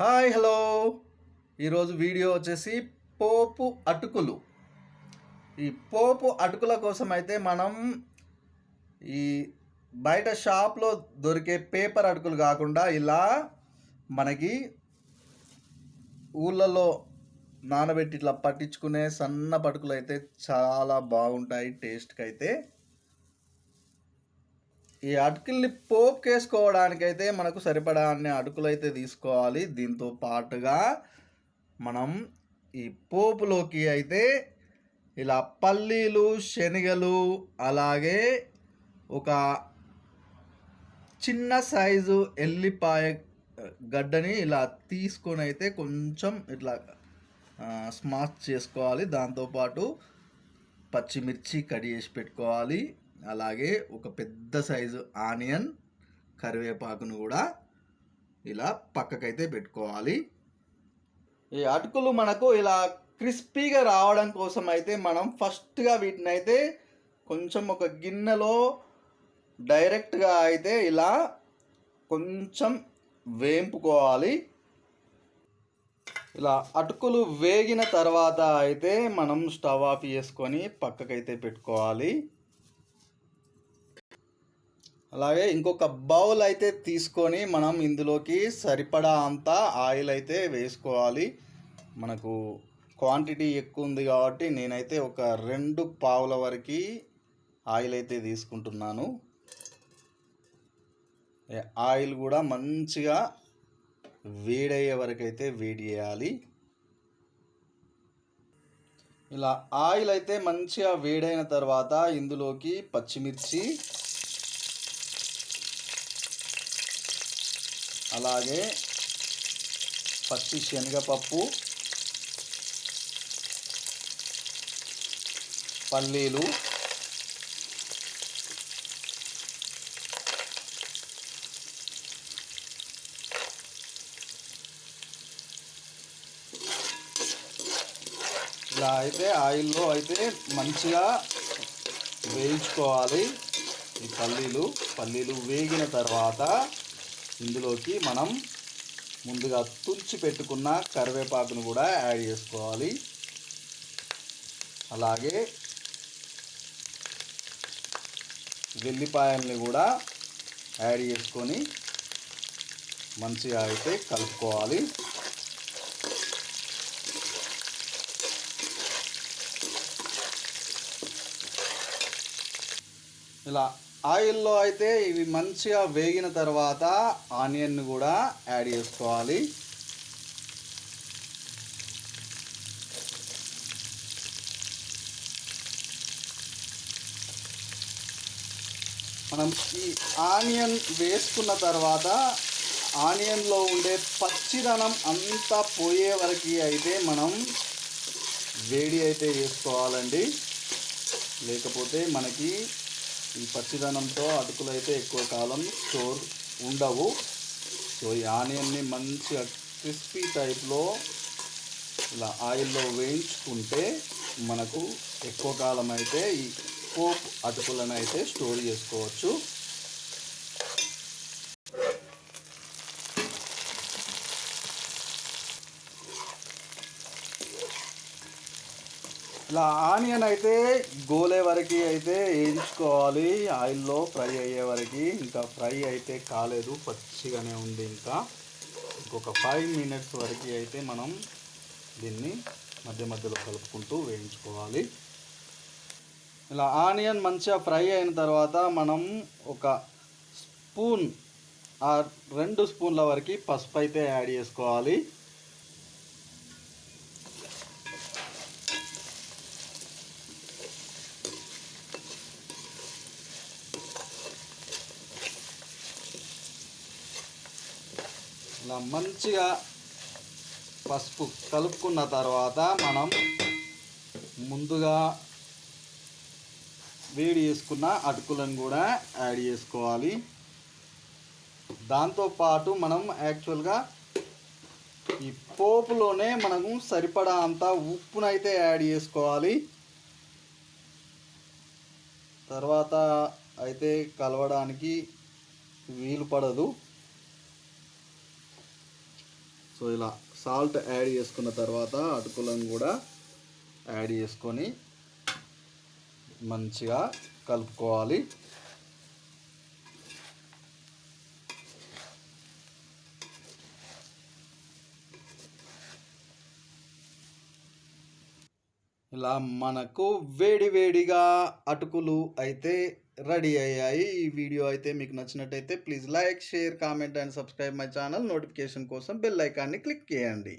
Hi hello. ఈరోజు video వచ్చేసి పోపు అటుకులు. ఈ పోపు అటుకుల కోసం అయితే మనం ఈ బయట షాప్లో దొరికే పేపర్ అటుకులు కాకుండా ఇలా మనకి ఊళ్ళలో నానబెట్టి ఇట్లా పట్టించుకునే సన్న పటుకులు అయితే చాలా బాగుంటాయి టేస్ట్కి అయితే ఈ అటుకుల్ని పోపు వేసుకోవడానికైతే మనకు సరిపడా అన్ని అటుకులు అయితే తీసుకోవాలి. దీంతో పాటుగా మనం ఈ పోపులోకి అయితే ఇలా పల్లీలు శనగలు అలాగే ఒక చిన్న సైజు ఎల్లిపాయ గడ్డని ఇలా తీసుకొని అయితే కొంచెం ఇట్లా స్మాష్ చేసుకోవాలి. దాంతోపాటు పచ్చిమిర్చి కడి చేసి పెట్టుకోవాలి. అలాగే ఒక పెద్ద సైజు ఆనియన్ కరివేపాకును కూడా ఇలా పక్కకైతే పెట్టుకోవాలి. ఈ అటుకులు మనకు ఇలా క్రిస్పీగా రావడం కోసం అయితే మనం ఫస్ట్గా వీటిని అయితే కొంచెం ఒక గిన్నెలో డైరెక్ట్గా అయితే ఇలా కొంచెం వేంపుకోవాలి. ఇలా అటుకులు వేగిన తర్వాత అయితే మనం స్టవ్ ఆఫ్ చేసుకొని పక్కకైతే పెట్టుకోవాలి. అలాగే ఇంకొక బౌల్ అయితే తీసుకొని మనం ఇందులోకి సరిపడా అంత ఆయిల్ అయితే వేసుకోవాలి. మనకు క్వాంటిటీ ఎక్కువ ఉంది కాబట్టి నేనైతే ఒక రెండు పావుల వరకు ఆయిల్ అయితే తీసుకుంటున్నాను. ఆయిల్ కూడా మంచిగా వేడయ్యే వరకు అయితే వేడి చేయాలి. ఇలా ఆయిల్ అయితే మంచిగా వేడైన తర్వాత ఇందులోకి పచ్చిమిర్చి అలాగే పచ్చి శనగపప్పు పల్లీలు ఇలా అయితే ఆయిల్లో అయితే మంచిగా వేయించుకోవాలి ఈ పల్లీలు. పల్లీలు వేగిన తర్వాత ఇందులోకి మనం ముందుగా తుంచి పెట్టుకున్న కరివేపాకును కూడా యాడ్ చేసుకోవాలి. అలాగే వెల్లిపాయల్ని కూడా యాడ్ చేసుకొని మంచిగా అయితే కలుపుకోవాలి. ఇలా ఆయిల్లో అయితే ఇవి మంచిగా వేగిన తర్వాత ఆనియన్ కూడా యాడ్ చేసుకోవాలి. మనం ఈ ఆనియన్ వేసుకున్న తర్వాత ఆనియన్లో ఉండే పచ్చిదనం అంతా పోయే వరకు అయితే మనం వేడి అయితే వేసుకోవాలండి లేకపోతే మనకి ఈ పచ్చిదనంతో అటుకులు అయితే ఎక్కువ కాలం స్టోర్ ఉండవు. సో ఈ ఆనియన్ని మంచిగా క్రిస్పీ టైప్లో ఇలా ఆయిల్లో వేయించుకుంటే మనకు ఎక్కువ కాలం అయితే ఈ పోప్ అటుకులను అయితే స్టోర్ చేసుకోవచ్చు. ఇలా ఆనియన్ అయితే గోలే వరకు అయితే వేయించుకోవాలి. ఆయిల్లో ఫ్రై అయ్యే వరకు. ఇంకా ఫ్రై అయితే కాలేదు. పచ్చిగానే ఉంది ఇంకా. ఇంకొక ఫైవ్ మినిట్స్ వరకు అయితే మనం దీన్ని మధ్య మధ్యలో కలుపుకుంటూ వేయించుకోవాలి. ఇలా ఆనియన్ మంచిగా ఫ్రై అయిన తర్వాత మనం ఒక స్పూన్ ఆ రెండు స్పూన్ల వరకు పసుపు అయితే యాడ్ చేసుకోవాలి. ఇలా మంచిగా పసుపు కలుపుకున్న తర్వాత మనం ముందుగా వేడి చేసుకున్న అటుకులను కూడా యాడ్ చేసుకోవాలి. దాంతోపాటు మనం యాక్చువల్గా ఈ పోపులోనే మనము సరిపడా అంత ఉప్పునైతే యాడ్ చేసుకోవాలి. తర్వాత అయితే కలవడానికి వీలు పడదు. సో ఇలా సాల్ట్ యాడ్ చేసుకున్న తర్వాత అటుకులను కూడా యాడ్ చేసుకొని మంచిగా కలుపుకోవాలి. ఇలా మనకు వేడివేడిగా అటుకులు అయితే రెడీ అయ్యాయి. ఈ వీడియో అయితే మీకు నచ్చినట్టయితే please like share comment and subscribe my channel. Notification కోసం బెల్ ఐకాన్ని క్లిక్ చేయండి.